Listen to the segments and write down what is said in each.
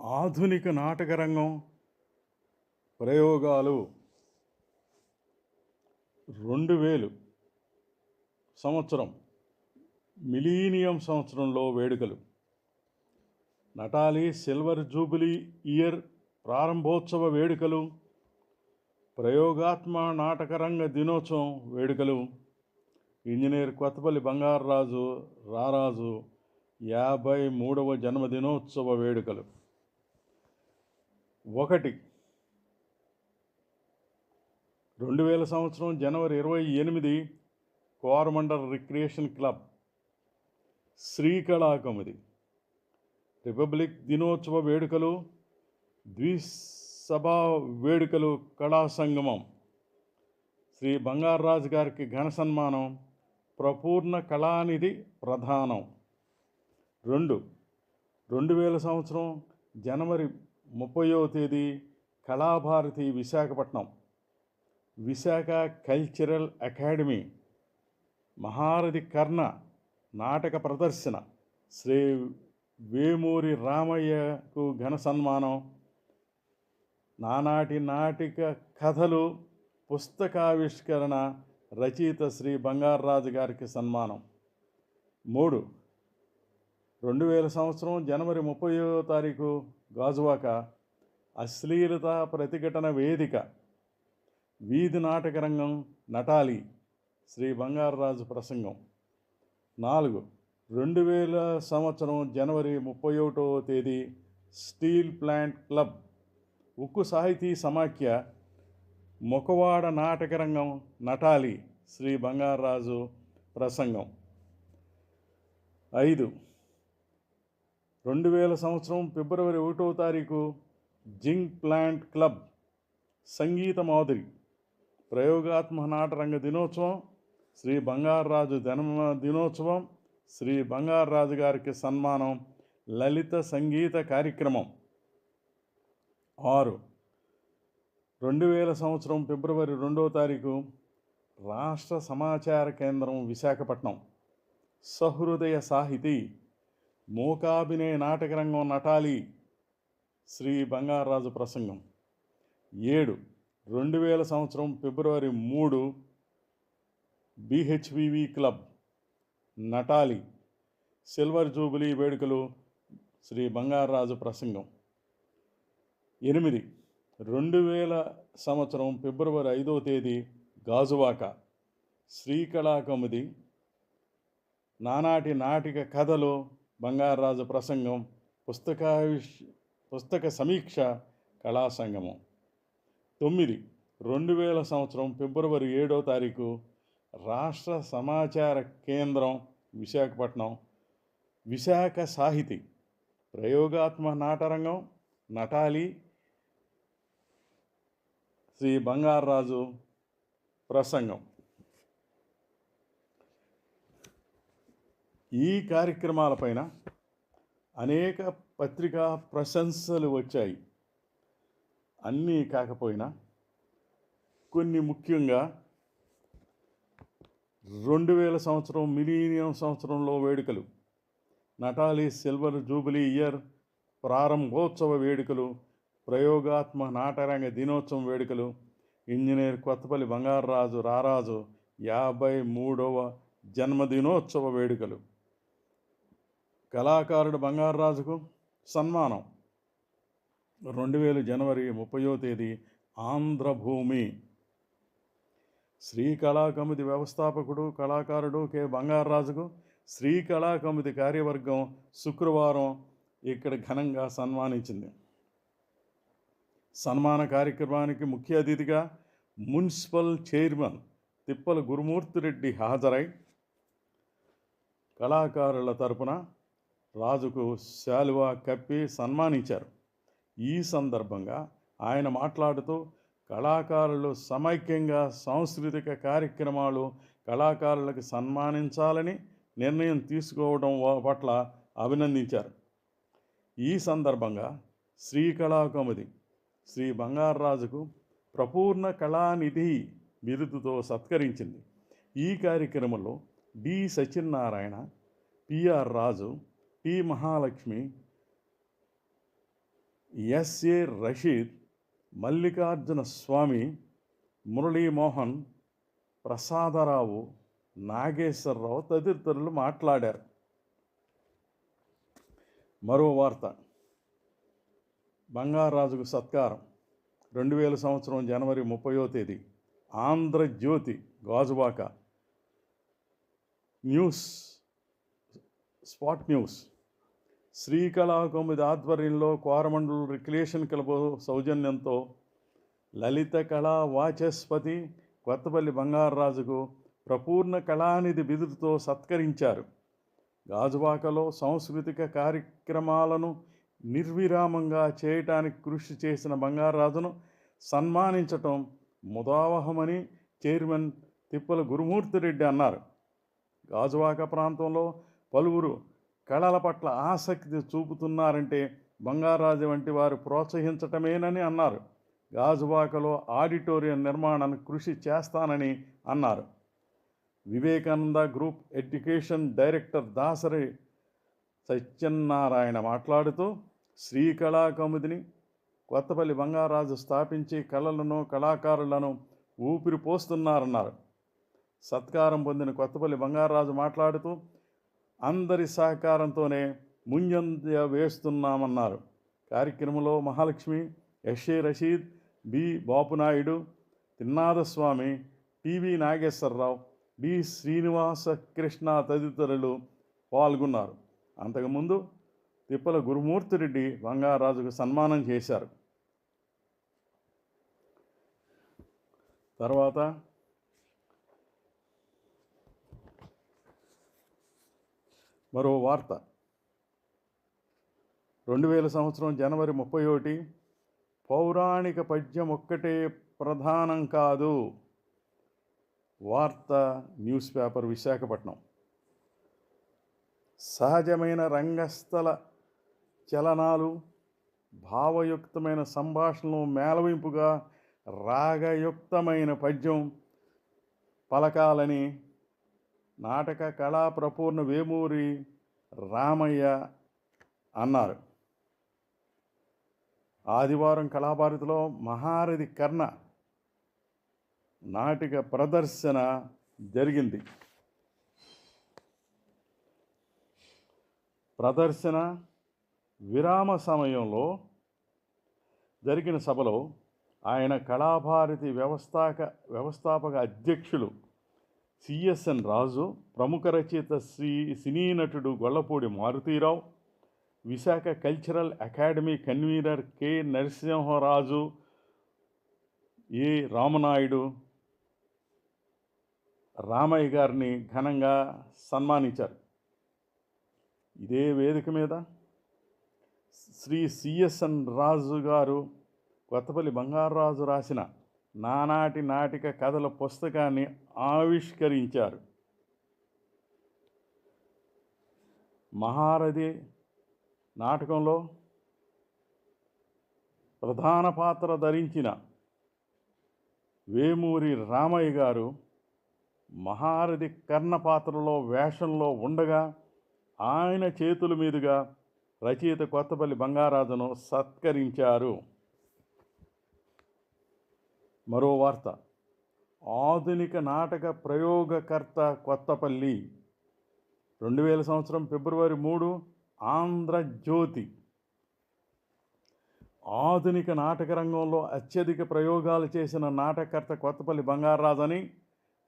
ఆధునిక నాటకరంగం ప్రయోగాలు రెండు వేలు సంవత్సరం మిలీనియం సంవత్సరంలో వేడుకలు. నటాలి సిల్వర్ జూబిలీ ఇయర్ ప్రారంభోత్సవ వేడుకలు ప్రయోగాత్మ నాటకరంగ దినోత్సవం వేడుకలు. ఇంజనీర్ కొత్తపల్లి బంగారరాజు రారాజు యాభై మూడవ జన్మదినోత్సవ వేడుకలు. ఒకటి. రెండు వేల సంవత్సరం జనవరి ఇరవై ఎనిమిది కోరమండల్ రిక్రియేషన్ క్లబ్ శ్రీకళాకమిది. రిపబ్లిక్ దినోత్సవ వేడుకలు ద్విసభా వేడుకలు కళా సంగమం. శ్రీ బంగారరాజు గారికి ఘన సన్మానం ప్రపూర్ణ కళానిధి ప్రధానం. రెండు. రెండు వేల సంవత్సరం జనవరి ముప్పయో తేదీ Kalabharathi Visakhapatnam. Visakha cultural academy. మహారథి కర్ణ నాటక ప్రదర్శన. శ్రీ వేమూరి రామయ్యకు ఘన సన్మానం. నానాటి నాటిక కథలు పుస్తకావిష్కరణ రచయిత శ్రీ బంగారరాజు గారికి సన్మానం. మూడు. రెండు వేల సంవత్సరం జనవరి ముప్పయో తారీఖు గాజువాక అశ్లీలత ప్రతిఘటన వేదిక. వీధి నాటక రంగం నటాలి శ్రీ బంగారరాజు ప్రసంగం. నాలుగు. రెండు వేల సంవత్సరం జనవరి ముప్పై ఒకటో తేదీ స్టీల్ ప్లాంట్ క్లబ్. ఉక్కు సాహితీ సమాఖ్య మొకవాడ నాటక రంగం నటాలి శ్రీ బంగారరాజు ప్రసంగం. ఐదు. రెండు వేల సంవత్సరం ఫిబ్రవరి ఒకటో తారీఖు జింక్ ప్లాంట్ క్లబ్ సంగీత మాదిరి ప్రయోగాత్మక నాటరంగ దినోత్సవం శ్రీ బంగారరాజు జన్మ దినోత్సవం శ్రీ బంగారరాజు గారికి సన్మానం లలిత సంగీత కార్యక్రమం. ఆరు. రెండు వేల సంవత్సరం ఫిబ్రవరి రెండవ తారీఖు రాష్ట్ర సమాచార కేంద్రం విశాఖపట్నం. సహృదయ సాహితీ మూకాభినయ నాటకరంగం నటాలి. శ్రీ బంగారాజు ప్రసంగం. ఏడు. రెండు వేల సంవత్సరం ఫిబ్రవరి మూడు. BHPV club. Natali. Silver jubilee వేడుకలు. శ్రీ బంగారాజు ప్రసంగం. ఎనిమిది. రెండు వేల సంవత్సరం ఫిబ్రవరి ఐదో తేదీ గాజువాక. శ్రీకళాకముది. నానాటి నాటిక కథలు. బంగారరాజు ప్రసంగం పుస్తకావిష్ పుస్తక సమీక్ష కళాసంగము తొమ్మిది. రెండు వేల సంవత్సరం ఫిబ్రవరి ఏడో తారీఖు రాష్ట్ర సమాచార కేంద్రం విశాఖపట్నం. విశాఖ సాహితి ప్రయోగాత్మ నాటరంగం నటాలి శ్రీ బంగారరాజు ప్రసంగం. ఈ కార్యక్రమాలపైన అనేక పత్రికా ప్రశంసలు వచ్చాయి. అన్నీ కాకపోయినా కొన్ని ముఖ్యంగా రెండు వేల సంవత్సరం మిలీనియం సంవత్సరంలో వేడుకలు నటాలి సిల్వర్ జూబిలీ ఇయర్ ప్రారంభోత్సవ వేడుకలు ప్రయోగాత్మ నాటరంగ దినోత్సవం వేడుకలు ఇంజనీర్ కొత్తపల్లి బంగారరాజు రారాజు యాభై మూడవ జన్మదినోత్సవ వేడుకలు. కళాకారుడు బంగారరాజుకు సన్మానం. రెండు వేల జనవరి ముప్పయో తేదీ ఆంధ్రభూమి. శ్రీ కళాకమితి వ్యవస్థాపకుడు కళాకారుడు కె. బంగారరాజుకు శ్రీ కళాకమితి కార్యవర్గం శుక్రవారం ఇక్కడ ఘనంగా సన్మానించింది. సన్మాన కార్యక్రమానికి ముఖ్య అతిథిగా మున్సిపల్ చైర్మన్ తిప్పల గురుమూర్తిరెడ్డి హాజరై కళాకారుల తరపున రాజుకు శాలువా కప్పి సన్మానించారు. ఈ సందర్భంగా ఆయన మాట్లాడుతూ కళాకారులు సమైక్యంగా సాంస్కృతిక కార్యక్రమాలు కళాకారులకు సన్మానించాలని నిర్ణయం తీసుకోవడం పట్ల అభినందించారు. ఈ సందర్భంగా శ్రీ కళాకౌముది శ్రీ బంగారరాజుకు ప్రపూర్ణ కళానిధి బిరుదుతో సత్కరించింది. ఈ కార్యక్రమంలో D. Satyanarayana PR Raju P Mahalakshmi SA Rasheed Mallikarjuna Swamy Muralimohan Prasadarao Nageswararao తదితరులు మాట్లాడారు. మరో వార్త. బంగారాజుకు సత్కారం. రెండు వేల సంవత్సరం జనవరి ముప్పయో తేదీ. Andhrajyothi Gajuwaka. News. Spot news. Srikalakaumudi ఆధ్వర్యంలో కోరమండల్ రిక్రియేషన్ క్లబ్ సౌజన్యంతో లలిత కళా వాచస్పతి కొత్తపల్లి బంగారరాజుకు ప్రపూర్ణ కళానిధి బిదురుతో సత్కరించారు. గాజువాకలో సాంస్కృతిక కార్యక్రమాలను నిర్విరామంగా చేయటానికి కృషి చేసిన బంగారరాజును సన్మానించటం ముదావహమని చైర్మన్ తిప్పల గురుమూర్తిరెడ్డి అన్నారు. గాజువాక ప్రాంతంలో పలువురు కళల పట్ల ఆసక్తి చూపుతున్నారంటే బంగారాజు వంటి వారు ప్రోత్సహించటమేనని అన్నారు. గాజువాకలో ఆడిటోరియం నిర్మాణానికి కృషి చేస్తానని అన్నారు. Vivekananda group education director Dasari Satyanarayana మాట్లాడుతూ శ్రీ కళాకౌముదిని కొత్తపల్లి బంగారాజు స్థాపించి కళలను కళాకారులను ఊపిరి పోస్తున్నారన్నారు. సత్కారం పొందిన కొత్తపల్లి బంగారాజు మాట్లాడుతూ అందరి సహకారంతోనే ముంజంజ వేస్తున్నామన్నారు. కార్యక్రమంలో Mahalakshmi SA Rasheed B Bapunaidu Tinnadaswamy TV Nageswararao B Srinivasa Krishna తదితరులు పాల్గొన్నారు. అంతకుముందు తిప్పల గురుమూర్తిరెడ్డి బంగారాజుకు సన్మానం చేశారు. తర్వాత మరో వార్త. రెండు వేల సంవత్సరం జనవరి ముప్పై ఒకటి పౌరాణిక పద్యం ఒక్కటే ప్రధానం కాదు. వార్త న్యూస్ పేపర్ విశాఖపట్నం. సహజమైన రంగస్థల చలనాలు భావయుక్తమైన సంభాషణలు మేళవింపుగా రాగయుక్తమైన పద్యం పలకాలని నాటక కళా ప్రపూర్ణ వేమూరి రామయ్య అన్నారు. ఆదివారం కళాభారతిలో మహారథి కర్ణ నాటిక ప్రదర్శన జరిగింది. ప్రదర్శన విరామ సమయంలో జరిగిన సభలో ఆయన కళాభారతి వ్యవస్థాక వ్యవస్థాపక అధ్యక్షులు సిఎస్ఎన్ రాజు ప్రముఖ రచయిత శ్రీ సినీ నటుడు Gollapudi Maruthirao Visakha cultural academy convener K. Narasimharaju A. Ramanaidu Ramaiah గారిని ఘనంగా సన్మానించారు. ఇదే వేదిక మీద శ్రీ సిఎస్ఎన్ రాజు గారు కొత్తపల్లి బంగారరాజు రాసిన నానాటి నాటిక కథల పుస్తకాన్ని ఆవిష్కరించారు. మహారథి నాటకంలో ప్రధాన పాత్ర ధరించిన వేమూరి రామయ్య గారు మహారథి కర్ణ పాత్రలో వేషంలో ఉండగా ఆయన చేతుల మీదుగా రచయిత కొత్తపల్లి బంగారాజును సత్కరించారు. మరో వార్త. ఆధునిక నాటక ప్రయోగకర్త కొత్తపల్లి. రెండు వేల సంవత్సరం ఫిబ్రవరి మూడు ఆంధ్రజ్యోతి. ఆధునిక నాటక రంగంలో అత్యధిక ప్రయోగాలు చేసిన నాటకర్త కొత్తపల్లి బంగారాజు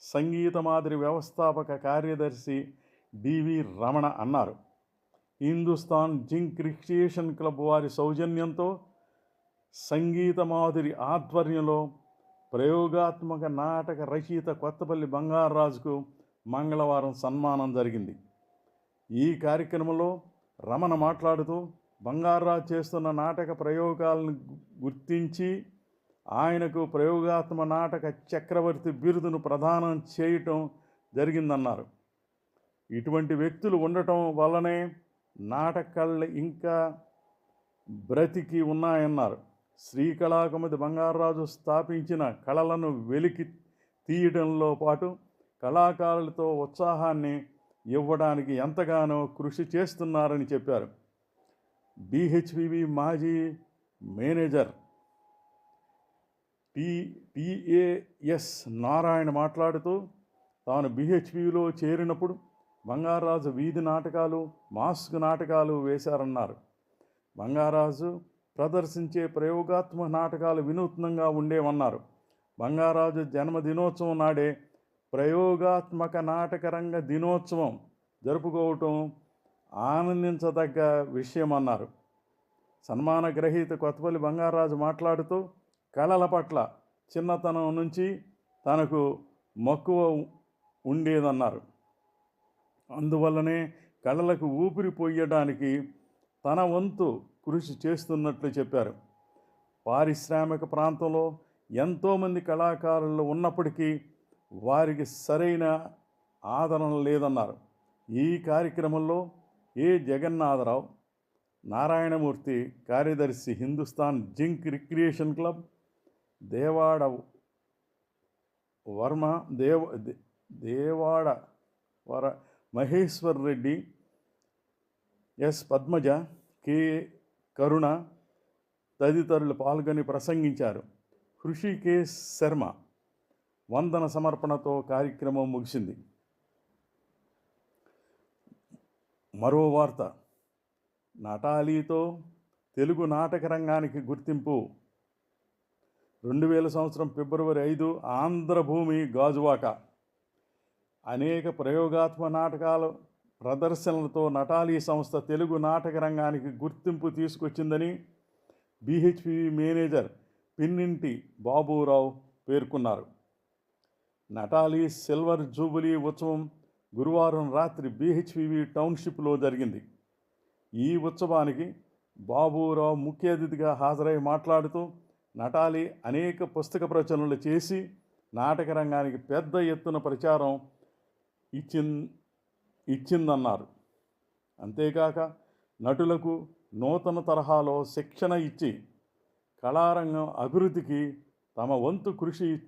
సంగీత మాదిరి వ్యవస్థాపక కార్యదర్శి డివి రమణ అన్నారు. హిందుస్థాన్ జింక్ రిక్రియేషన్ క్లబ్ వారి సౌజన్యంతో సంగీత మాదిరి ఆధ్వర్యంలో ప్రయోగాత్మక నాటక రచయిత కొత్తపల్లి బంగారరాజుకు మంగళవారం సన్మానం జరిగింది. ఈ కార్యక్రమంలో రమణ మాట్లాడుతూ బంగారరాజు చేస్తున్న నాటక ప్రయోగాలను గుర్తించి ఆయనకు ప్రయోగాత్మ నాటక చక్రవర్తి బిరుదును ప్రదానం చేయటం జరిగిందన్నారు. ఇటువంటి వ్యక్తులు ఉండటం వల్లనే నాటకాళ్ళు ఇంకా బ్రతికి ఉన్నాయన్నారు. శ్రీకళాకుమతి బంగారరాజు స్థాపించిన కళలను వెలికి తీయడంలో పాటు కళాకారులతో ఉత్సాహాన్ని ఇవ్వడానికి ఎంతగానో కృషి చేస్తున్నారని చెప్పారు. బీహెచ్పివి మాజీ మేనేజర్ టి టిఏఎస్ నారాయణ మాట్లాడుతూ తాను బీహెచ్పిలో చేరినప్పుడు బంగారాజు వీధి నాటకాలు మాస్క్ నాటకాలు వేశారన్నారు. బంగారాజు ప్రదర్శించే ప్రయోగాత్మక నాటకాలు వినూత్నంగా ఉండేవన్నారు. బంగారాజు జన్మదినోత్సవం నాడే ప్రయోగాత్మక నాటకరంగ దినోత్సవం జరుపుకోవటం ఆనందించదగ్గ విషయం అన్నారు సన్మాన గ్రహీత కొత్తపల్లి బంగారాజు మాట్లాడుతూ కళల పట్ల చిన్నతనం నుంచి తనకు మక్కువ ఉండేదన్నారు. అందువల్లనే కళలకు ఊపిరి పోయడానికి తన వంతు కృషి చేస్తున్నట్లు చెప్పారు. పారిశ్రామిక ప్రాంతంలో ఎంతోమంది కళాకారులు ఉన్నప్పటికీ వారికి సరైన ఆదరణ లేదన్నారు. ఈ కార్యక్రమంలో ఏ జగన్నాథరావు నారాయణమూర్తి కార్యదర్శి Hindustan zinc recreation club Devada Varma Deva Devada Vara Maheshwar Reddy S Padmaja K Karuna తదితరులు పాల్గొని ప్రసంగించారు. హృషికేశ్ శర్మ వందన సమర్పణతో కార్యక్రమం ముగిసింది. మరో వార్త. నటాలీతో తెలుగు నాటక రంగానికి గుర్తింపు. రెండు వేల సంవత్సరం ఫిబ్రవరి ఐదు ఆంధ్రభూమి గాజువాక. అనేక ప్రయోగాత్మక నాటకాలు ప్రదర్శనలతో నటాలీ సంస్థ తెలుగు నాటక రంగానికి గుర్తింపు తీసుకొచ్చిందని బీహెచ్పి మేనేజర్ పిన్నింటి బాబురావు పేర్కొన్నారు. నటాలీ సిల్వర్ జూబులీ ఉత్సవం గురువారం రాత్రి బీహెచ్పివి టౌన్షిప్లో జరిగింది. ఈ ఉత్సవానికి బాబురావు ముఖ్య అతిథిగా హాజరై మాట్లాడుతూ నటాలి అనేక పుస్తక ప్రచురణలు చేసి నాటక రంగానికి పెద్ద ఎత్తున ప్రచారం ఇచ్చింది ఇచ్చిందన్నారు. అంతేకాక నటులకు నూతన తరహాలో శిక్షణ ఇచ్చి కళారంగం అభివృద్ధికి తమ వంతు కృషి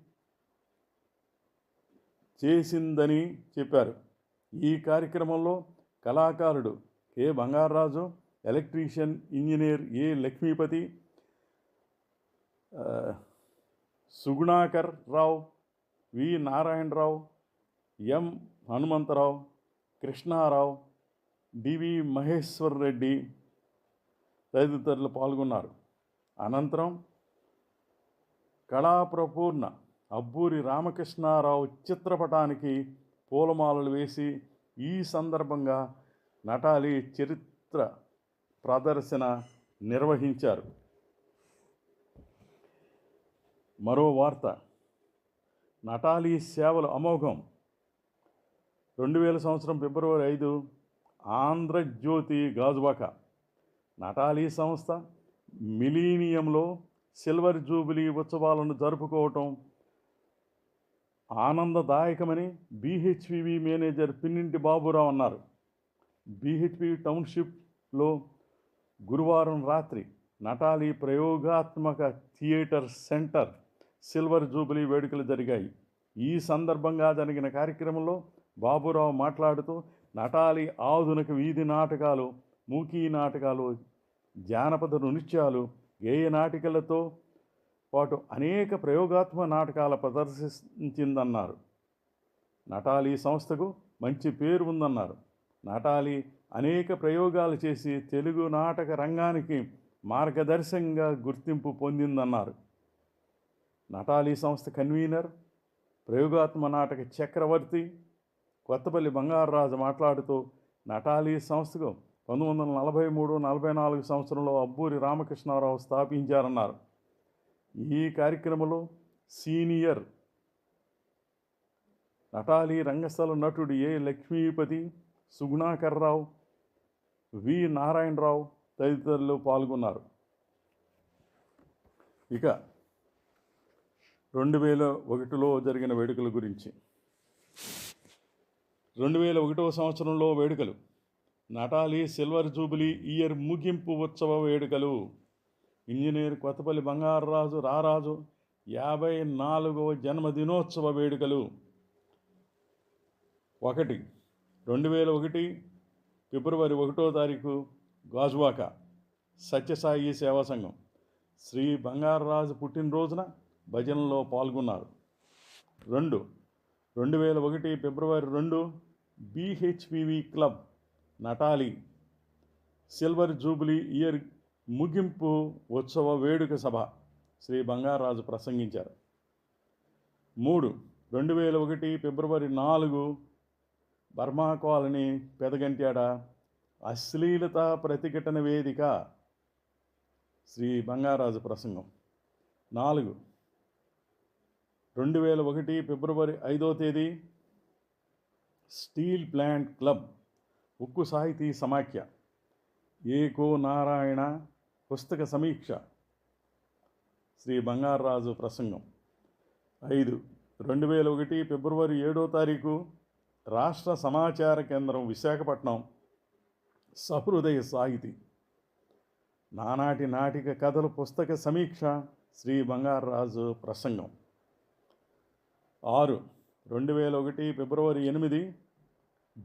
చేసిందని చెప్పారు. ఈ కార్యక్రమంలో కళాకారుడు K. Bangaraju electrician engineer A. Lakshmipathi Sugunakar Rao V. Narayanarao M. Hanumantharao Krishnarao DV Maheshwar Reddy తదితరులు పాల్గొన్నారు. అనంతరం కళాప్రపూర్ణ అబ్బూరి రామకృష్ణారావు చిత్రపటానికి పూలమాలలు వేసి ఈ సందర్భంగా నటాలి చరిత్ర ప్రదర్శన నిర్వహించారు. మరో వార్త. నటాలి సేవలు అమోఘం రెండు వేల సంవత్సరం ఫిబ్రవరి ఐదు ఆంధ్రజ్యోతి గాజువాక నటాలి సంస్థ మిలీనియంలో సిల్వర్ జూబిలీ ఉత్సవాలను జరుపుకోవటం ఆనందదాయకమని బీహెచ్పివి మేనేజర్ పిన్నింటి బాబురావు అన్నారు. బీహెచ్పి టౌన్షిప్లో గురువారం రాత్రి నటాలి ప్రయోగాత్మక థియేటర్ సెంటర్ సిల్వర్ జూబిలీ వేడుకలు జరిగాయి. ఈ సందర్భంగా జరిగిన కార్యక్రమంలో బాబురావు మాట్లాడుతూ నటాలి ఆధునిక వీధి నాటకాలు మూకీ నాటకాలు జానపద నృత్యాలు గేయ నాటికలతో పాటు అనేక ప్రయోగాత్మక నాటకాల ప్రదర్శించిందన్నారు. నటాలి సంస్థకు మంచి పేరు ఉందన్నారు. నటాలి అనేక ప్రయోగాలు చేసి తెలుగు నాటక రంగానికి మార్గదర్శకంగా గుర్తింపు పొందిందన్నారు. నటాలి సంస్థ కన్వీనర్ ప్రయోగాత్మ నాటక చక్రవర్తి కొత్తపల్లి బంగారరాజు మాట్లాడుతూ నటాలి సంస్థకు పంతొమ్మిది వందల నలభై మూడు నలభై నాలుగు సంవత్సరంలో అబ్బూరి రామకృష్ణారావు స్థాపించారన్నారు. ఈ కార్యక్రమంలో సీనియర్ నటాలి రంగస్థల నటుడు ఏ లక్ష్మీపతి సుగుణాకర్రావు వి నారాయణరావు తదితరులు పాల్గొన్నారు. ఇక రెండు వేల ఒకటిలో జరిగిన వేడుకల గురించి. రెండు వేల ఒకటవ సంవత్సరంలో వేడుకలు. నటాలి సిల్వర్ జూబిలీ ఇయర్ ముగింపు ఉత్సవ వేడుకలు. ఇంజనీర్ కొత్తపల్లి బంగారరాజు రారాజు యాభై నాలుగవ జన్మదినోత్సవ వేడుకలు. ఒకటి రెండు వేల ఒకటి ఫిబ్రవరి ఒకటో తారీఖు గాజువాక సత్యసాయి సేవా సంఘం. శ్రీ బంగారరాజు పుట్టినరోజున భజనలో పాల్గొన్నారు. రెండు రెండు వేల ఒకటి ఫిబ్రవరి రెండు BHPV club Natali silver jubilee year ముగింపు ఉత్సవ వేడుక సభ శ్రీ బంగారాజు ప్రసంగించారు. మూడు రెండు వేల ఒకటి ఫిబ్రవరి నాలుగు బర్మా కాలనీ పెదగంట్యాడ అశ్లీలత ప్రతిఘటన వేదిక శ్రీ బంగారాజు ప్రసంగం. నాలుగు రెండు వేల ఒకటి ఫిబ్రవరి ఐదో తేదీ స్టీల్ ప్లాంట్ క్లబ్ ఉక్కు సాహితీ సమాఖ్య ఏకో నారాయణ పుస్తక సమీక్ష. శ్రీ బంగారరాజు ప్రసంగం. ఐదు రెండు వేల ఒకటి ఫిబ్రవరి ఏడో తారీఖు రాష్ట్ర సమాచార కేంద్రం విశాఖపట్నం సహృదయ సాహితీ. నానాటి నాటిక కథలు పుస్తక సమీక్ష శ్రీ బంగారరాజు ప్రసంగం. ఆరు రెండు వేల ఒకటి ఫిబ్రవరి ఎనిమిది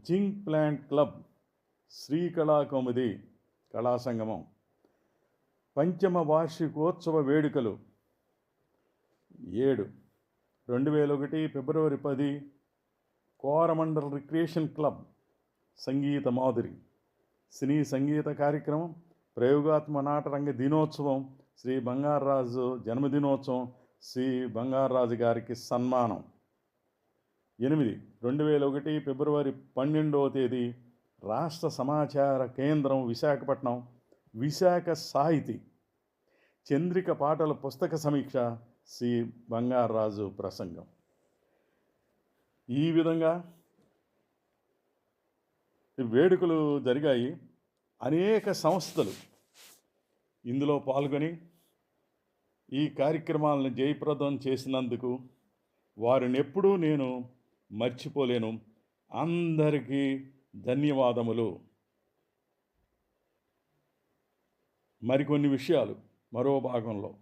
zinc plant club Srikalakaumudi Kalasangamam పంచమ వార్షికోత్సవ వేడుకలు. ఏడు. రెండు వేల ఒకటి ఫిబ్రవరి పది Coromandel recreation club Sangeetha Madhuri. Cine సంగీత కార్యక్రమం ప్రయోగాత్మ నాటరంగ దినోత్సవం శ్రీ బంగారరాజు జన్మదినోత్సవం శ్రీ బంగారరాజు గారికి సన్మానం. ఎనిమిది. రెండు వేల ఒకటి ఫిబ్రవరి పన్నెండవ తేదీ రాష్ట్ర సమాచార కేంద్రం విశాఖపట్నం విశాఖ సాహితీ. చంద్రిక పాటల పుస్తక సమీక్ష సి. బంగారరాజు ప్రసంగం. ఈ విధంగా వేడుకలు జరిగాయి. అనేక సంస్థలు ఇందులో పాల్గొని ఈ కార్యక్రమాలను జయప్రదం చేసినందుకు వారిని ఎప్పుడూ నేను మర్చిపోలేను. అందరికీ ధన్యవాదములు. మరికొన్ని విషయాలు మరో భాగంలో.